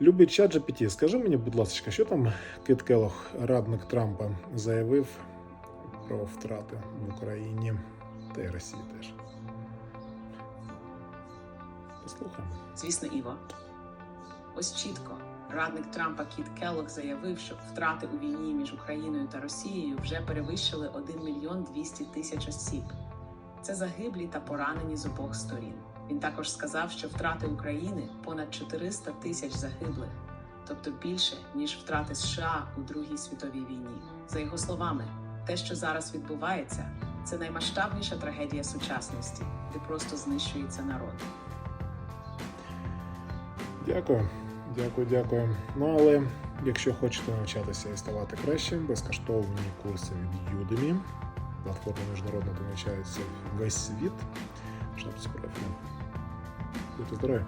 Любий чат GPT, скажи мені, будь ласка, що там Кит Келох, радник Трампа, заявив про втрати в Україні та й Росії теж. Послухаємо. Звісно, Іво. Ось чітко. Радник Трампа Кіт Келлог заявив, що втрати у війні між Україною та Росією вже перевищили 1 мільйон 200 тисяч осіб. Це загиблі та поранені з обох сторін. Він також сказав, що втрати України понад 400 тисяч загиблих, тобто більше ніж втрати США у Другій світовій війні. За його словами, те, що зараз відбувається, це наймасштабніша трагедія сучасності, де просто знищується народ. Дякую, дякую, дякую. Ну але якщо хочете навчатися і ставати краще, безкоштовні курси від Udemy, платформа міжнародна, де весь світ. Шапці профілю. Будьте здорові!